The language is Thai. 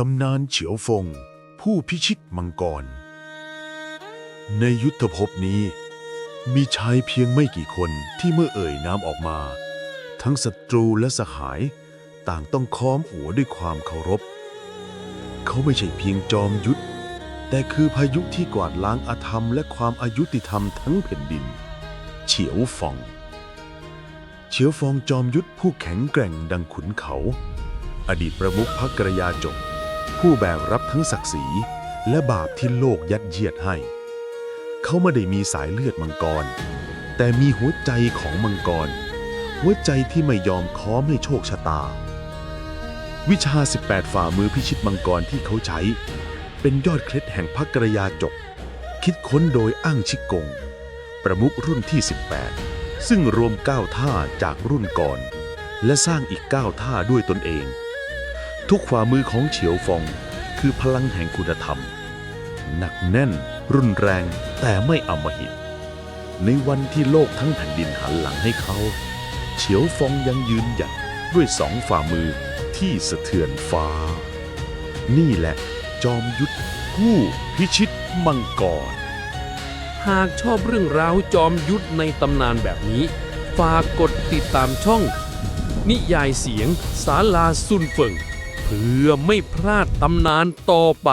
ตำนานเฉียวฟง ผู้พิชิตมังกร ในยุทธภพนี้ มีชายเพียงไม่กี่คนที่เมื่อเอ่ยน้ำออกมา ทั้งศัตรูและสหาย ต่างต้องค้อมหัวด้วยความเคารพ เขาไม่ใช่เพียงจอมยุทธ แต่คือพายุที่กวาดล้างอาธรรมและความอายุติธรรมทั้งแผ่นดิน เฉียวฟองเฉียวฟองจอมยุทธผู้แข็งแกร่งดังขุนเขา อดีตประมุขพรรคกระยาจก ผู้แบกรับทั้งศักดิ์ศรีและบาปที่โลกยัดเยียดให้ เขาไม่ได้มีสายเลือดมังกร แต่มีหัวใจของมังกร หัวใจที่ไม่ยอมค้อมให้โชคชะตา วิชา 18 ฝ่ามือพิชิตมังกรที่เขาใช้ เป็นยอดเคล็ดแห่งพรรคกระยาจก คิดค้นโดยอ้างชิกกง ประมุขรุ่นที่ 18 ซึ่งรวม 9 ท่าจากรุ่นก่อน และสร้างอีก 9 ท่าด้วยตนเอง ทุกฝ่ามือของเฉียวฟงคือพลังแห่งคุณธรรม หนักแน่น รุนแรงแต่ไม่อำมหิต ในวันที่โลกทั้งแผ่นดินหันหลังให้เขา เฉียวฟงยังยืนหยัดด้วยสองฝ่ามือที่สะเทือนฟ้า นี่แหละจอมยุทธผู้พิชิตมังกร หากชอบเรื่องราวจอมยุทธในตำนานแบบนี้ ฝากกดติดตามช่อง นิยายเสียงศาลาซุนเฟิง เพื่อไม่พลาดตำนานต่อไป